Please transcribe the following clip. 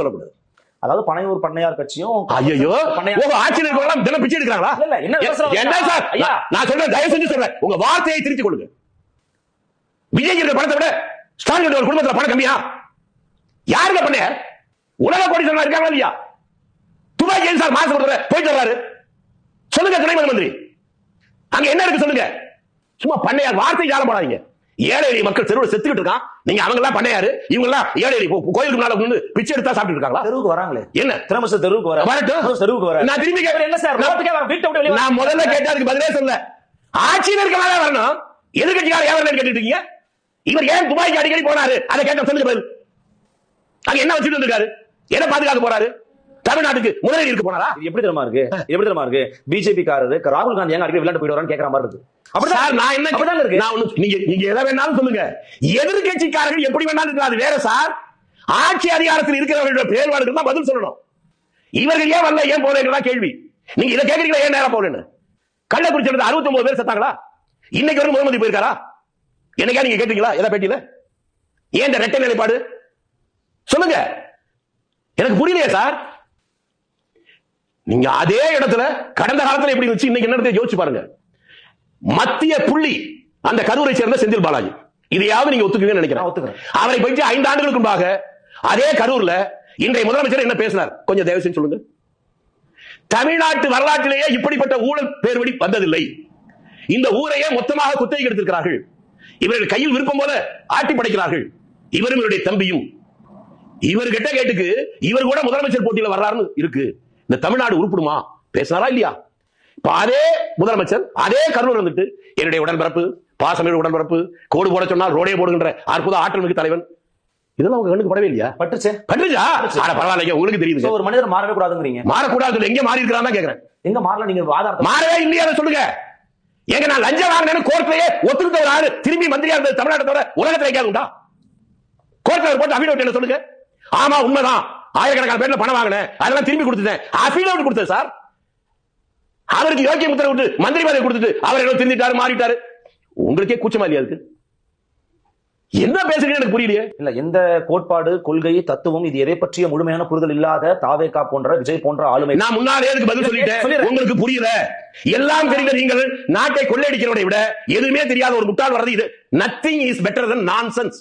சொல்லக்கூடாது. அதாவது பனையூர் பண்ணையார் கட்சியும் ஐயோ ஆட்சியில் இருக்கிறவங்க தினம் பிச்சை எடுக்கிறாங்களா? என்ன? என்ன சார்? ஐயா. நான் சொல்றேன் தயவு செஞ்சு சொல்றேன். உங்க வார்த்தையை திருத்திக் கொள்ளுங்க. விஜய் இருக்கிற பணத்தை விட ஸ்டாலின் ஒரு குடும்பத்துல பணம் கம்மியா? யாருங்க பண்ணையார் உலக கோடீஸ்வரனா இருக்காங்களா இல்லையா? துபாய் ஏன் சார் மாசம் கொடுக்குற போயிட்டு வர்றாரு. சொல்லுங்க துணை மந்திரி அங்க என்ன இருக்கு சொல்லுங்க. சும்மா பண்ணையார் வார்த்தை ஜாலம் போடாதீங்க. ஏழை எளிய மக்கள் தெருவில் செத்துக்கிட்டு இருக்கான். நீங்க அவங்க எல்லாம் பண்ணையாரு. இவங்க எல்லாம் ஏழை எளிய கோயிலுக்கு முன்னால வந்து பிச்சை எடுத்தா சாப்பிட்டு இருக்காங்களா? தெருவுக்கு வராங்களே. என்ன? திறமச தெருவுக்கு வர வரட்டும். தெருவுக்கு வர நான் திரும்பி கேட்கிறேன். என்ன சார்? ரோட்டுக்கே வர வீட்டை விட்டு நான் முதல்ல கேட்டதுக்கு பதிலே சொல்ல ஆட்சியில் இருக்கனால வரணும். எதிர்கட்சிக்கார ஏன் வரலன்னு கேட்டுட்டு இருக்கீங்க? இவர் ஏன் துபாய்க்கு அடிக்கடி போனாரு? அதை கேட்ட சொல்லுங்க பதில். அங்க என்ன வச்சுட்டு வந்திருக்காரு? என்ன பாதுகாக்க போறாரு? தமிழ்நாட்டுக்கு முதலீடு இருக்க போனாரா? இது எப்படி தெரியுமா இருக்கு? எப்படி தெரியுமா இருக்கு? பிஜேபி காரரு ராகுல் காந்தி எங்க அடிக்கடி விளையாட்டு போயிட்டு வரான்னு கேக்குற மாதிரி இருக்கு. அப்படிதான் சார் நான் என்ன அப்படிதான் இருக்கு. நான் ஒண்ணு நீங்க நீங்க எதை வேணாலும் சொல்லுங்க. எதிர்கட்சிக்காரர்கள் எப்படி வேணாலும் இருக்கலாம். வேற சார். ஆட்சி அதிகாரத்தில் இருக்கிறவர்களோட செயல்பாடுகள் தான் பதில் சொல்லணும். இவர்கள் ஏன் வரல ஏன் போறீங்களா கேள்வி. நீங்க இதை கேக்குறீங்களா? ஏன் நேரம் போறேன்னு கள்ளக்குறிச்சி இருந்து அறுபத்தி ஒன்பது பேர் செத்தாங்களா? இன்னைக்கு வரைக்கும் முகமதி போயிருக்காரா? என்னைக்கா நீங்க கேட்டீங்களா எதை பேட்டியில? ஏன் இந்த ரெட்டை நிலைப்பாடு? சொல்லுங்க. எனக்கு புரியலையே சார். நீங்க அதே இடத்துல கடந்த காலத்துல எப்படி இருந்துச்சு இன்னைக்கு என்ன யோசிச்சு பாருங்க. மத்திய புள்ளி அந்த கரூரை சேர்ந்த செந்தில் பாலாஜி. இதையாவது நீங்க ஒத்துக்குவீங்கன்னு நான் நினைக்கிறேன். அவரை பற்றி ஐந்து ஆண்டுகளுக்கு முன்பாக அதே கரூர்ல இன்றைய முதலமைச்சர் என்ன பேசினார்? கொஞ்சம் தயவு செஞ்சு சொல்லுங்க. தமிழ்நாட்டு வரலாற்றிலேயே இப்படிப்பட்ட ஊழல் பேர்வழி வந்ததில்லை. இந்த ஊரையே மொத்தமாக குத்தகை எடுத்திருக்கிறார்கள். இவர்கள் கையில் விருப்பம் போல ஆட்டி படைக்கிறார்கள். இவரும் இவருடைய தம்பியும். இவர்கிட்ட கேட்டுக்கு இவர் கூட முதலமைச்சர் போட்டியில வர்றாருன்னு இருக்கு. இந்த தமிழ்நாடு உருப்படுமா? பேசினாரா இல்லையா? இப்ப அதே முதலமைச்சர் அதே கரூர் வந்துட்டு என்னுடைய உடன்பிறப்பு பாசமிழ் உடன்பிறப்பு கோடு போட சொன்னால் ரோடே போடுகின்ற அற்புத ஆற்றல் மிகு தலைவன். இதெல்லாம் உங்க கண்ணுக்கு படவே இல்லையா? பட்டுச்சே. பட்டுச்சா? ஆனா பரவாயில்லைங்க உங்களுக்கு தெரியுது. ஒரு மனிதர் மாறவே கூடாதுங்கிறீங்க. மாறக்கூடாது எங்க மாறி இருக்கிறான் கேக்குறேன். எங்க மாறல நீங்க ஆதாரத்தை மாறவே இல்லையா சொல்லுங்க. ஏங்க நான் லஞ்சம் வாங்கினேன்னு கோர்ட்லயே ஒத்துக்கிட்ட ஒரு ஆளு திரும்பி மந்திரியா இருந்தது தமிழ்நாட்டோட உலகத்துல வைக்காது உண்டா கோர்ட்ல போட்டு அபிடவிட் என்ன சொல்லுங்க? ஆமா உண்மைதான். ஆயிரக்கணக்கான பேர்ல பணம் வாங்கினேன். அதெல்லாம் திரும்பி கொடுத்துட்டேன். அபிடவிட் கொடுத்தேன் சார். அவருக்கு யோக்கிய முத்திரை விட்டு மந்திரி பதவி கொடுத்துட்டு அவர் என்ன திருந்திட்டாரு மாறிட்டாரு. உங்களுக்கே கூச்சமா இல்லையா அதுக்கு? என்ன பேசுறீங்க எனக்கு புரியலையே. இல்ல எந்த கோட்பாடு கொள்கை தத்துவம் இது எதை பற்றிய முழுமையான புரிதல் இல்லாத தாவேகா போன்ற விஜய் போன்ற ஆளுமை. நான் முன்னாலே அதுக்கு பதில் சொல்லிட்டேன். உங்களுக்கு புரியல. எல்லாம் தெரிந்த நீங்கள் நாட்டை கொள்ளையடிக்கிறவரை விட எதுவுமே தெரியாத ஒரு முட்டாள் வர்றது இது. Nothing is better than nonsense